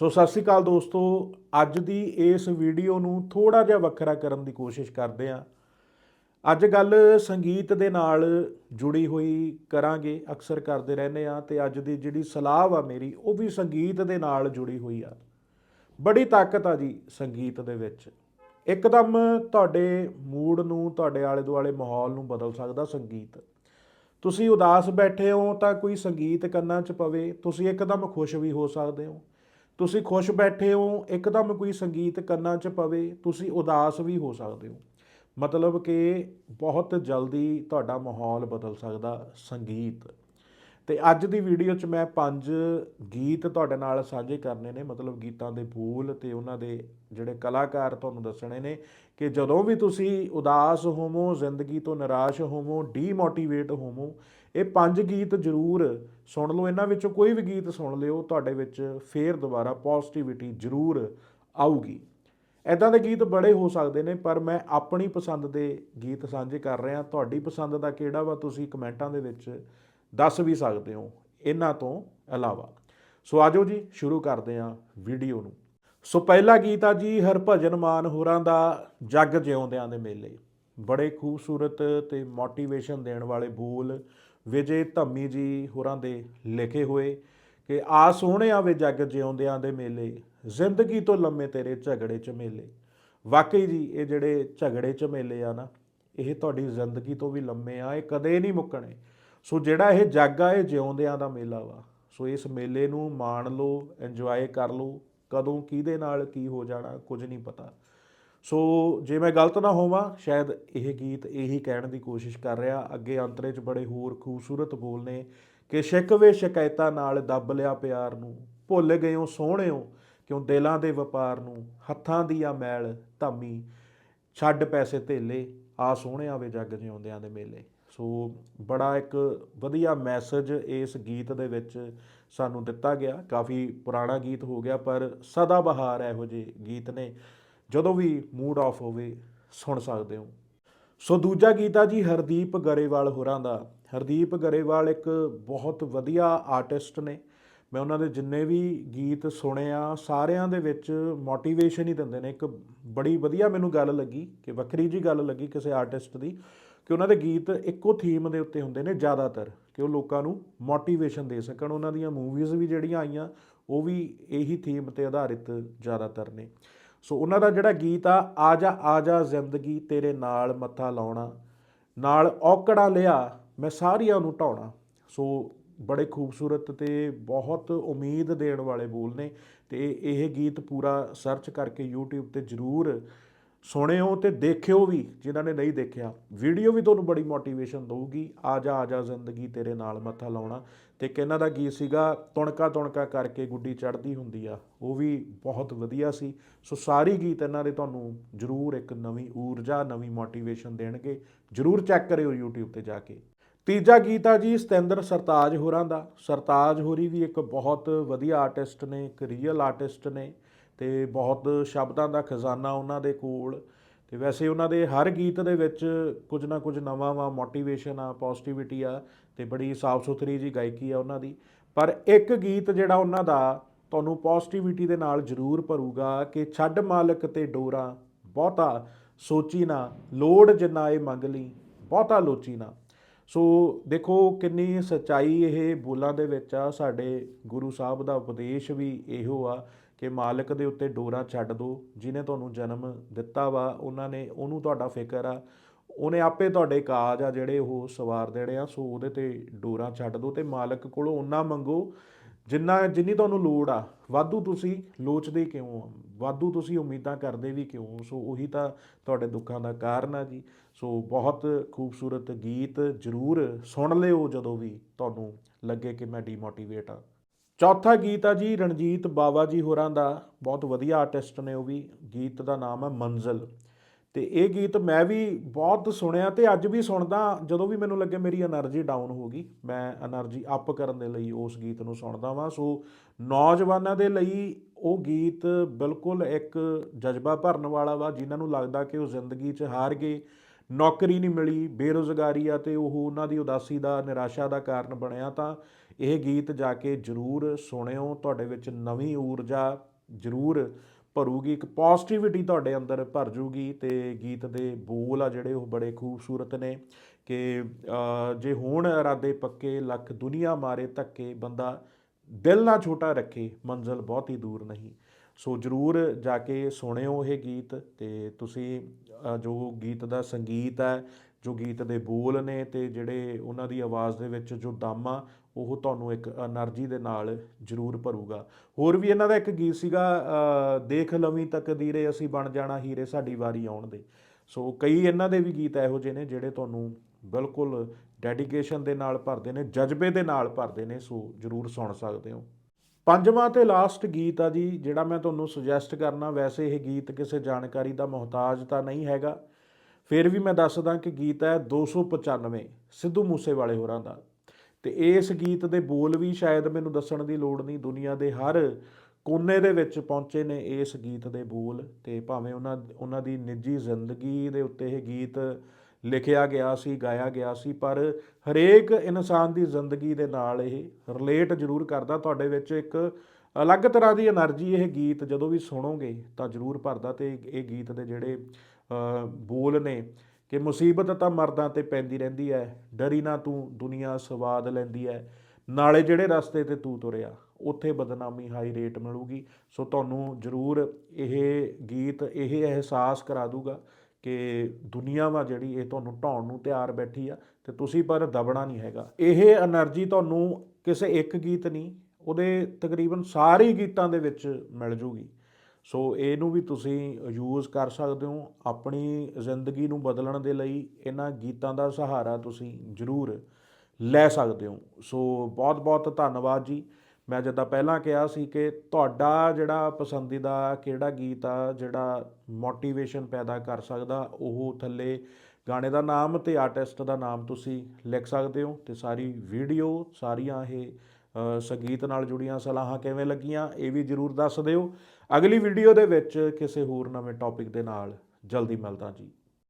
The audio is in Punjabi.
ਸੋ ਸਤਿ ਸ਼੍ਰੀ ਅਕਾਲ ਦੋਸਤੋ, ਅੱਜ ਦੀ ਇਸ ਵੀਡੀਓ ਨੂੰ ਥੋੜਾ ਜਿਹਾ ਵੱਖਰਾ ਕਰਨ ਦੀ ਕੋਸ਼ਿਸ਼ ਕਰਦੇ ਹਾਂ। ਅੱਜ ਗੱਲ ਸੰਗੀਤ ਦੇ ਨਾਲ ਜੁੜੀ ਹੋਈ ਕਰਾਂਗੇ, ਅਕਸਰ ਕਰਦੇ ਰਹਿੰਦੇ ਆ ਤੇ ਅੱਜ ਦੀ ਜਿਹੜੀ ਸਲਾਹ ਵਾ ਮੇਰੀ, ਉਹ ਵੀ ਸੰਗੀਤ ਦੇ ਨਾਲ ਜੁੜੀ ਹੋਈ ਆ। ਬੜੀ ਤਾਕਤ ਆ ਜੀ ਸੰਗੀਤ ਦੇ ਵਿੱਚ। ਇੱਕਦਮ ਤੁਹਾਡੇ ਮੂਡ ਨੂੰ, ਤੁਹਾਡੇ ਆਲੇ ਦੁਆਲੇ ਮਾਹੌਲ ਨੂੰ ਬਦਲ ਸਕਦਾ ਸੰਗੀਤ। ਤੁਸੀਂ ਉਦਾਸ ਬੈਠੇ ਹੋ ਤਾਂ ਕੋਈ ਸੰਗੀਤ ਕੰਨਾਂ 'ਚ ਪਵੇ, ਤੁਸੀਂ ਇੱਕਦਮ ਖੁਸ਼ ਵੀ ਹੋ ਸਕਦੇ ਹੋ। ਤੁਸੀਂ ਖੁਸ਼ ਬੈਠੇ ਹੋ, ਇੱਕਦਮ ਕੋਈ ਸੰਗੀਤ ਕੰਨਾਂ 'ਚ ਪਵੇ, ਤੁਸੀਂ ਉਦਾਸ ਵੀ ਹੋ ਸਕਦੇ ਹੋ। ਮਤਲਬ ਕਿ ਬਹੁਤ ਜਲਦੀ ਤੁਹਾਡਾ ਮਾਹੌਲ ਬਦਲ ਸਕਦਾ, ਸੰਗੀਤ। ਤੇ ਅੱਜ ਦੀ ਵੀਡੀਓ 'ਚ ਮੈਂ ਪੰਜ ਗੀਤ ਤੁਹਾਡੇ ਨਾਲ ਸਾਂਝੇ ਕਰਨੇ ਨੇ, ਮਤਲਬ ਗੀਤਾਂ ਦੇ ਬੋਲ ਤੇ ਉਹਨਾਂ ਦੇ ਜਿਹੜੇ ਕਲਾਕਾਰ ਤੁਹਾਨੂੰ ਦੱਸਣੇ ਨੇ ਕਿ ਜਦੋਂ ਵੀ ਤੁਸੀਂ ਉਦਾਸ ਹੋਵੋ, ਜ਼ਿੰਦਗੀ ਤੋਂ ਨਿਰਾਸ਼ ਹੋਵੋ, ਡੀਮੋਟੀਵੇਟ ਹੋਵੋ ਇਹ ਪੰਜ ਗੀਤ ਜ਼ਰੂਰ ਸੁਣ ਲਓ। ਇਹਨਾਂ ਵਿੱਚੋਂ ਕੋਈ ਵੀ ਗੀਤ ਸੁਣ ਲਿਓ, ਤੁਹਾਡੇ ਵਿੱਚ ਫੇਰ ਦੁਬਾਰਾ ਪੋਜ਼ਿਟਿਵਿਟੀ ਜ਼ਰੂਰ ਆਊਗੀ। ਐਦਾਂ ਦੇ ਗੀਤ ਬੜੇ ਹੋ ਸਕਦੇ ਨੇ, ਪਰ ਮੈਂ ਆਪਣੀ ਪਸੰਦ ਦੇ ਗੀਤ ਸਾਂਝੇ ਕਰ ਰਿਹਾ। ਤੁਹਾਡੀ ਪਸੰਦ ਦਾ ਕਿਹੜਾ ਵਾ, ਤੁਸੀਂ ਕਮੈਂਟਾਂ ਦੇ ਵਿੱਚ ਦੱਸ ਵੀ ਸਕਦੇ ਹੋ। ਇਹਨਾਂ ਤੋਂ ਇਲਾਵਾ। ਸੋ ਆਜੋ ਜੀ, ਸ਼ੁਰੂ ਕਰਦੇ ਹਾਂ ਵੀਡੀਓ ਨੂੰ। ਸੋ ਪਹਿਲਾ ਗੀਤ ਆ ਜੀ, ਹਰਭਜਨ ਮਾਨ ਹੋਰਾਂ ਦਾ ਜੱਗ ਜਿਉਂਦਿਆਂ ਦੇ ਮੇਲੇ। ਬੜੇ ਖੂਬਸੂਰਤ ਤੇ ਮੋਟੀਵੇਸ਼ਨ ਦੇਣ ਵਾਲੇ ਬੋਲ ਵਿਜੇ ਧੰਮੀ ਜੀ ਹੋਰਾਂ ਦੇ ਲਿਖੇ ਹੋਏ ਕਿ ਆ ਸੋਹਣਿਆ ਵੇ ਜੱਗ ਜਿਉਂਦਿਆਂ ਦੇ ਮੇਲੇ, ਜ਼ਿੰਦਗੀ ਤੋਂ ਲੰਮੇ ਤੇਰੇ ਝਗੜੇ ਝਮੇਲੇ ਵਾਕਈ ਜੀ, ਇਹ ਜਿਹੜੇ ਝਗੜੇ ਝਮੇਲੇ ਆ ਨਾ, ਇਹ ਤੁਹਾਡੀ ਜ਼ਿੰਦਗੀ ਤੋਂ ਵੀ ਲੰਮੇ ਆ, ਇਹ ਕਦੇ ਨਹੀਂ ਮੁੱਕਣੇ। ਸੋ ਜਿਹੜਾ ਇਹ ਜੱਗ ਆ, ਇਹ ਜਿਉਂਦਿਆਂ ਦਾ ਮੇਲਾ ਵਾ। ਸੋ ਇਸ ਮੇਲੇ ਨੂੰ ਮਾਣ ਲਓ ਇੰਜੋਏ ਕਰ ਲਓ। ਕਦੋਂ, ਕਿਹਦੇ ਨਾਲ, ਕੀ ਹੋ ਜਾਣਾ, ਕੁਝ ਨਹੀਂ ਪਤਾ। ਸੋ ਜੇ ਮੈਂ ਗਲਤ ਨਾ ਹੋਵਾਂ, ਸ਼ਾਇਦ ਇਹ ਗੀਤ ਇਹੀ ਕਹਿਣ ਦੀ ਕੋਸ਼ਿਸ਼ ਕਰ ਰਿਹਾ। ਅੱਗੇ ਅੰਤਰੇ 'ਚ ਬੜੇ ਹੋਰ ਖੂਬਸੂਰਤ ਬੋਲ ਨੇ ਕਿ ਸ਼ਿਕਵੇ ਸ਼ਿਕਾਇਤਾਂ ਨਾਲ ਦੱਬ ਲਿਆ ਪਿਆਰ ਨੂੰ। ਭੁੱਲ ਗਇਓ ਸੋਹਣਿਓ, ਕਿਉਂ ਦਿਲਾਂ ਦੇ ਵਪਾਰ ਨੂੰ। ਹੱਥਾਂ ਦੀ ਆ ਮੈਲ ਧਾਮੀ, ਛੱਡ ਪੈਸੇ ਧੇਲੇ। ਆ ਸੋਹਣਿਆ ਵੇ ਜੱਗ ਜਿਉਂਦਿਆਂ ਦੇ ਮੇਲੇ। ਸੋ ਬੜਾ ਇੱਕ ਵਧੀਆ ਮੈਸੇਜ ਇਸ ਗੀਤ ਦੇ ਵਿੱਚ ਸਾਨੂੰ ਦਿੱਤਾ ਗਿਆ। ਕਾਫੀ ਪੁਰਾਣਾ ਗੀਤ ਹੋ ਗਿਆ, ਪਰ ਸਦਾ ਬਹਾਰ ਇਹੋ ਜਿਹੇ ਗੀਤ ਨੇ। ਜਦੋਂ ਵੀ ਮੂਡ ਆਫ ਹੋਵੇ, ਸੁਣ ਸਕਦੇ ਹੋ। ਸੋ ਦੂਜਾ ਗੀਤ ਆ ਜੀ ਹਰਦੀਪ ਗਰੇਵਾਲ ਹੋਰਾਂ ਦਾ। ਹਰਦੀਪ ਗਰੇਵਾਲ ਇੱਕ ਬਹੁਤ ਵਧੀਆ ਆਰਟਿਸਟ ਨੇ। ਮੈਂ ਉਹਨਾਂ ਦੇ ਜਿੰਨੇ ਵੀ ਗੀਤ ਸੁਣੇ ਆ, ਸਾਰਿਆਂ ਦੇ ਵਿੱਚ ਮੋਟੀਵੇਸ਼ਨ ਹੀ ਦਿੰਦੇ ਨੇ। ਇੱਕ ਬੜੀ ਵਧੀਆ ਮੈਨੂੰ ਗੱਲ ਲੱਗੀ ਕਿ ਵੱਖਰੀ ਜੀ ਗੱਲ ਲੱਗੀ ਕਿਸੇ ਆਰਟਿਸਟ ਦੀ ਕਿ ਉਹਨਾਂ ਦੇ ਗੀਤ ਇੱਕੋ ਥੀਮ ਦੇ ਉੱਤੇ ਹੁੰਦੇ ਨੇ ਜ਼ਿਆਦਾਤਰ, ਕਿ ਉਹ ਲੋਕਾਂ ਨੂੰ ਮੋਟੀਵੇਸ਼ਨ ਦੇ ਸਕਣ। ਉਹਨਾਂ ਦੀਆਂ ਮੂਵੀਜ਼ ਵੀ ਜਿਹੜੀਆਂ ਆਈਆਂ, ਉਹ ਵੀ ਇਹੀ ਥੀਮ ਤੇ ਆਧਾਰਿਤ ਜ਼ਿਆਦਾਤਰ ਨੇ। ਸੋ ਉਹਨਾਂ ਦਾ ਜਿਹੜਾ ਗੀਤ ਆ ਆ ਜਾ ਆ ਜਾ ਜ਼ਿੰਦਗੀ ਤੇਰੇ ਨਾਲ ਮੱਥਾ ਲਾਉਣਾ, ਨਾਲ ਔਕੜਾਂ ਲਿਆ ਮੈਂ ਸਾਰੀਆਂ ਨੂੰ ਢਾਉਣਾ। ਸੋ ਬੜੇ ਖੂਬਸੂਰਤ ਤੇ ਬਹੁਤ ਉਮੀਦ ਦੇਣ ਵਾਲੇ ਬੋਲ ਨੇ ਤੇ ਇਹ ਗੀਤ ਪੂਰਾ ਸਰਚ ਕਰਕੇ YouTube ਤੇ ਜ਼ਰੂਰ ਸੁਣਿਓ ਤੇ ਦੇਖਿਓ ਵੀ, ਜਿਨ੍ਹਾਂ ਨੇ ਨਹੀਂ ਦੇਖਿਆ। ਵੀਡੀਓ ਵੀ ਤੁਹਾਨੂੰ ਬੜੀ ਮੋਟੀਵੇਸ਼ਨ ਦਊਗੀ। ਆ ਜਾ ਆ ਜਾ ਜ਼ਿੰਦਗੀ ਤੇਰੇ ਨਾਲ ਮੱਥਾ ਲਾਉਣਾ। ਤੇ ਇਹਨਾਂ ਦਾ ਗੀਤ ਸੀਗਾ, ਤੁਣਕਾ ਤੁਣਕਾ ਕਰਕੇ ਗੁੱਡੀ ਚੜਦੀ ਹੁੰਦੀ ਆ। ਉਹ ਵੀ ਬਹੁਤ ਵਧੀਆ ਸੀ। ਸੋ ਸਾਰੀ ਗੀਤ ਇਹਨਾਂ ਦੇ ਤੁਹਾਨੂੰ ਜ਼ਰੂਰ ਇੱਕ ਨਵੀਂ ਊਰਜਾ, ਨਵੀਂ ਮੋਟੀਵੇਸ਼ਨ ਦੇਣਗੇ। ਜ਼ਰੂਰ ਚੈੱਕ ਕਰਿਓ YouTube ਤੇ ਜਾ ਕੇ। ਤੀਜਾ ਗੀਤ ਆ ਜੀ ਸਤਿੰਦਰ ਸਰਤਾਜ ਹੋਰਾਂ ਦਾ। ਸਰਤਾਜ ਹੋਰੀ ਵੀ ਇੱਕ ਬਹੁਤ ਵਧੀਆ ਆਰਟਿਸਟ ਨੇ, ਇੱਕ ਰੀਅਲ ਆਰਟਿਸਟ ਨੇ ਤੇ ਬਹੁਤ ਸ਼ਬਦਾਂ ਦਾ ਖਜ਼ਾਨਾ ਉਹਨਾਂ ਦੇ ਕੋਲ। ਤੇ ਵੈਸੇ ਉਹਨਾਂ ਦੇ ਹਰ ਗੀਤ ਦੇ ਵਿੱਚ ਕੁਝ ਨਾ ਕੁਝ ਨਵਾਂ ਵਾ ਮੋਟੀਵੇਸ਼ਨ ਆ ਪੋਜ਼ਿਟਿਵਿਟੀ ਆ। ਤੇ ਬੜੀ ਸਾਫ਼ ਸੁਥਰੀ ਜੀ ਗਾਇਕੀ ਆ ਉਹਨਾਂ ਦੀ। ਪਰ ਇੱਕ ਗੀਤ ਜਿਹੜਾ ਉਹਨਾਂ ਦਾ ਤੁਹਾਨੂੰ ਪੋਜ਼ਿਟਿਵਿਟੀ ਦੇ ਨਾਲ ਜ਼ਰੂਰ ਭਰੂਗਾ ਕਿ ਛੱਡ ਮਾਲਕ ਤੇ ਡੋਰਾ, ਬਹੁਤਾ ਸੋਚੀ ਨਾ, ਲੋੜ ਜਿੰਨਾ ਇਹ ਮੰਗ ਲਈ, ਬਹੁਤਾ ਲੋਚੀ ਨਾ। ਸੋ ਦੇਖੋ ਕਿੰਨੀ ਸਚਾਈ ਇਹ ਬੋਲਾਂ ਦੇ ਵਿੱਚ ਆ, ਸਾਡੇ ਗੁਰੂ ਸਾਹਿਬ ਦਾ ਉਪਦੇਸ਼ ਵੀ ਇਹੋ ਆ ਕਿ ਮਾਲਕ ਦੇ ਉੱਤੇ ਡੋਰਾ ਛੱਡ ਦਿਓ ਜਿਨੇ ਤੁਹਾਨੂੰ ਜਨਮ ਦਿੱਤਾ ਵਾ, ਉਹਨਾਂ ਨੇ ਉਹਨੂੰ ਤੁਹਾਡਾ ਫਿਕਰ ਆ। ਉਹਨੇ ਆਪੇ ਤੁਹਾਡੇ ਕਾਜ ਆ ਜਿਹੜੇ ਉਹ ਸਵਾਰ ਦੇਣੇ ਆ, ਸੋ ਉਹਦੇ ਤੇ ਡੋਰਾ ਛੱਡ ਦਿਓ ਤੇ ਮਾਲਕ ਕੋਲੋਂ ਉਹਨਾਂ ਮੰਗੋ ਜਿੰਨਾ, ਜਿੰਨੀ ਤੁਹਾਨੂੰ ਲੋੜ ਆ। ਵਾਧੂ ਤੁਸੀਂ ਲੋਚਦੇ ਕਿਉਂ ਆ ਵਾਧੂ ਤੁਸੀਂ ਉਮੀਦਾਂ ਕਰਦੇ ਵੀ ਕਿਉਂ ਸੋ ਉਹੀ ਤਾਂ ਤੁਹਾਡੇ ਦੁੱਖਾਂ ਦਾ ਕਾਰਨ ਆ ਜੀ। ਸੋ ਬਹੁਤ ਖੂਬਸੂਰਤ ਗੀਤ ਜ਼ਰੂਰ ਸੁਣ ਲਿਓ ਜਦੋਂ ਵੀ ਤੁਹਾਨੂੰ ਲੱਗੇ ਕਿ ਮੈਂ ਡੀਮੋਟੀਵੇਟ ਆ। ਚੌਥਾ ਗੀਤ ਆ ਜੀ, ਰਣਜੀਤ ਬਾਵਾ ਜੀ ਹੋਰਾਂ ਦਾ। ਬਹੁਤ ਵਧੀਆ ਆਰਟਿਸਟ ਨੇ ਉਹ ਵੀ। ਗੀਤ ਦਾ ਨਾਮ ਹੈ ਮੰਜ਼ਲ। ਤੇ ਇਹ ਗੀਤ ਮੈਂ ਵੀ ਬਹੁਤ ਸੁਣਿਆ ਤੇ ਅੱਜ ਵੀ ਸੁਣਦਾ, ਜਦੋਂ ਵੀ ਮੈਨੂੰ ਲੱਗੇ ਮੇਰੀ એનર્ਜੀ ਡਾਊਨ ਹੋ ਗਈ, ਮੈਂ એનર્ਜੀ ਅਪ ਕਰਨ ਦੇ ਲਈ ਉਸ ਗੀਤ ਨੂੰ ਸੁਣਦਾ ਵਾਂ। ਸੋ ਨੌਜਵਾਨਾਂ ਦੇ ਲਈ ਉਹ ਗੀਤ ਬਿਲਕੁਲ ਇੱਕ ਜਜ਼ਬਾ ਭਰਨ ਵਾਲਾ ਵਾ, ਜਿਨ੍ਹਾਂ ਨੂੰ ਲੱਗਦਾ ਕਿ ਉਹ ਜ਼ਿੰਦਗੀ 'ਚ ਹਾਰ ਗਏ ਨੌਕਰੀ ਨਹੀਂ ਮਿਲੀ, ਬੇਰੋਜ਼ਗਾਰੀ ਆ ਤੇ ਉਹ ਉਹਨਾਂ ਦੀ ਉਦਾਸੀ ਦਾ, ਨਿਰਾਸ਼ਾ ਦਾ ਕਾਰਨ ਬਣਿਆ ਤਾਂ ਇਹ ਗੀਤ ਜਾ ਕੇ ਜ਼ਰੂਰ ਸੁਣਿਓ, ਤੁਹਾਡੇ ਵਿੱਚ ਨਵੀਂ ਊਰਜਾ ਜ਼ਰੂਰ ਭਰੂਗੀ, ਇੱਕ ਪੋਜ਼ਿਟਿਵਿਟੀ ਤੁਹਾਡੇ ਅੰਦਰ ਭਰ ਜੂਗੀ ਤੇ ਗੀਤ ਦੇ ਬੋਲ ਆ ਜਿਹੜੇ ਉਹ ਬੜੇ ਖੂਬਸੂਰਤ ਨੇ ਕਿ ਜੇ ਹੋਣ ਇਰਾਦੇ ਪੱਕੇ, ਲੱਖ ਦੁਨੀਆ ਮਾਰੇ ਧੱਕੇ, ਬੰਦਾ ਦਿਲ ਨਾ ਛੋਟਾ ਰੱਖੇ, ਮੰਜ਼ਲ ਹੀ ਦੂਰ ਨਹੀਂ। ਸੋ ਜਰੂਰ ਜਾ ਕੇ ਸੁਣਿਓ ਇਹ ਗੀਤ ਤੇ ਤੁਸੀਂ ਜੋ ਗੀਤ ਦਾ ਸੰਗੀਤ ਹੈ ਜੋ ਗੀਤ ਦੇ ਬੋਲ ਨੇ ਤੇ ਜਿਹੜੇ ਉਹਨਾਂ ਦੀ ਆਵਾਜ਼ ਦੇ ਵਿੱਚ ਜੋ ਦਮ ਆ, ਉਹ ਤੁਹਾਨੂੰ ਇੱਕ એનર્ਜੀ ਦੇ ਨਾਲ ਜ਼ਰੂਰ ਭਰੂਗਾ। ਹੋਰ ਵੀ ਇਹਨਾਂ ਦਾ ਇੱਕ ਗੀਤ ਸੀਗਾ ਦੇਖ ਲਵੀਂ ਤਕਦੀਰੇ ਅਸੀਂ ਬਣ ਜਾਣਾ ਹੀਰੇ ਸਾਡੀ ਵਾਰੀ ਆਉਣ ਦੇ। ਸੋ ਕਈ ਇਹਨਾਂ ਦੇ ਵੀ ਗੀਤ ਇਹੋ ਜਿਹੇ ਨੇ ਜਿਹੜੇ ਤੁਹਾਨੂੰ ਬਿਲਕੁਲ ਡੈਡੀਕੇਸ਼ਨ ਦੇ ਨਾਲ ਭਰਦੇ ਨੇ, ਜਜ਼ਬੇ ਦੇ ਨਾਲ ਭਰਦੇ ਨੇ, ਸੋ ਜ਼ਰੂਰ ਸੁਣ ਸਕਦੇ ਹੋ। ਪੰਜਵਾਂ ਤੇ ਲਾਸਟ ਗੀਤ ਆ ਜੀ, ਜਿਹੜਾ ਮੈਂ ਤੁਹਾਨੂੰ ਸੁਜੈਸਟ ਕਰਨਾ, ਵੈਸੇ ਇਹ ਗੀਤ ਕਿਸੇ ਜਾਣਕਾਰੀ ਦਾ ਮੁਹਤਾਜ ਤਾਂ ਨਹੀਂ ਹੈਗਾ। ਫਿਰ ਵੀ ਮੈਂ ਦੱਸਦਾ ਕਿ ਗੀਤ ਹੈ 295 ਸਿੱਧੂ ਮੂਸੇਵਾਲੇ ਹੋਰਾਂ ਦਾ। ਤੇ ਇਸ ਗੀਤ ਦੇ ਬੋਲ ਵੀ ਸ਼ਾਇਦ ਮੈਨੂੰ ਦੱਸਣ ਦੀ ਲੋੜ ਨਹੀਂ, ਦੁਨੀਆ ਦੇ ਹਰ ਕੋਨੇ ਦੇ ਵਿੱਚ ਪਹੁੰਚੇ ਨੇ ਇਸ ਗੀਤ ਦੇ ਬੋਲ। ਤੇ ਭਾਵੇਂ ਉਹਨਾਂ ਉਹਨਾਂ ਦੀ ਨਿੱਜੀ ਜ਼ਿੰਦਗੀ ਦੇ ਉੱਤੇ ਇਹ ਗੀਤ ਲਿਖਿਆ ਗਿਆ ਸੀ, ਗਾਇਆ ਗਿਆ ਸੀ, ਪਰ ਹਰੇਕ ਇਨਸਾਨ ਦੀ ਜ਼ਿੰਦਗੀ ਦੇ ਨਾਲ ਇਹ ਰਿਲੇਟ ਜ਼ਰੂਰ ਕਰਦਾ। ਤੁਹਾਡੇ ਵਿੱਚ ਇੱਕ ਅਲੱਗ ਤਰ੍ਹਾਂ ਦੀ એનર્ਜੀ ਇਹ ਗੀਤ ਜਦੋਂ ਵੀ ਸੁਣੋਗੇ ਤਾਂ ਜ਼ਰੂਰ ਭਰਦਾ ਤੇ ਇਹ ਗੀਤ ਦੇ ਜਿਹੜੇ ਬੋਲ ਨੇ ਕਿ ਮੁਸੀਬਤ ਤਾਂ ਮਰਦਾਂ ਤੇ ਪੈਂਦੀ ਰਹਿੰਦੀ ਹੈ ਡਰੀ ਨਾ ਤੂੰ, ਦੁਨੀਆ ਸਵਾਦ ਲੈਂਦੀ ਹੈ ਨਾਲੇ ਜਿਹੜੇ ਰਸਤੇ ਤੇ ਤੂੰ ਤੁਰਿਆ, ਉੱਥੇ ਬਦਨਾਮੀ ਹਾਈ ਰੇਟ ਮਿਲੂਗੀ। ਸੋ ਤੁਹਾਨੂੰ ਜ਼ਰੂਰ ਇਹ ਗੀਤ, ਇਹ ਅਹਿਸਾਸ ਕਰਾ ਦੂਗਾ ਕਿ ਦੁਨੀਆ ਵਾ ਜਿਹੜੀ, ਇਹ ਤੁਹਾਨੂੰ ਢਾਉਣ ਨੂੰ ਤਿਆਰ ਬੈਠੀ ਆ ਤੇ ਤੁਸੀਂ ਪਰ ਦਬਣਾ ਨਹੀਂ ਹੈਗਾ। ਇਹ એનર્ਜੀ ਤੁਹਾਨੂੰ ਕਿਸੇ ਇੱਕ ਗੀਤ ਨਹੀਂ ਉਹਦੇ ਤਕਰੀਬਨ ਸਾਰੇ ਗੀਤਾਂ ਦੇ ਵਿੱਚ ਮਿਲ ਜੂਗੀ। ਸੋ ਇਹਨੂੰ ਵੀ ਤੁਸੀਂ ਯੂਜ਼ ਕਰ ਸਕਦੇ ਹੋ ਆਪਣੀ ਜ਼ਿੰਦਗੀ ਨੂੰ ਬਦਲਣ ਦੇ ਲਈ, ਇਹਨਾਂ ਗੀਤਾਂ ਦਾ ਸਹਾਰਾ ਤੁਸੀਂ ਜ਼ਰੂਰ ਲੈ ਸਕਦੇ ਹੋ। ਸੋ ਬਹੁਤ ਬਹੁਤ ਧੰਨਵਾਦ ਜੀ। ਮੈਂ ਜਿੱਦਾਂ ਪਹਿਲਾਂ ਕਿਹਾ ਸੀ ਕਿ ਤੁਹਾਡਾ ਜਿਹੜਾ ਪਸੰਦੀਦਾ ਕਿਹੜਾ ਗੀਤ ਆ, ਜਿਹੜਾ ਮੋਟੀਵੇਸ਼ਨ ਪੈਦਾ ਕਰ ਸਕਦਾ, ਉਹ ਥੱਲੇ ਗਾਣੇ ਦਾ ਨਾਮ ਤੇ ਆਰਟਿਸਟ ਦਾ ਨਾਮ ਤੁਸੀਂ ਲਿਖ ਸਕਦੇ ਹੋ ਤੇ ਸਾਰੀ ਵੀਡੀਓ ਸਾਰੀਆਂ ਇਹ ਸੰਗੀਤ ਨਾਲ ਜੁੜੀਆਂ ਸਲਾਹਾਂ ਕਿਵੇਂ ਲੱਗੀਆਂ, ਇਹ ਵੀ ਜਰੂਰ ਦੱਸ ਦਿਓ। ਅਗਲੀ ਵੀਡੀਓ ਦੇ ਵਿੱਚ ਕਿਸੇ ਹੋਰ ਨਵੇਂ ਟੌਪਿਕ ਦੇ ਨਾਲ ਜਲਦੀ ਮਿਲਦਾ ਜੀ।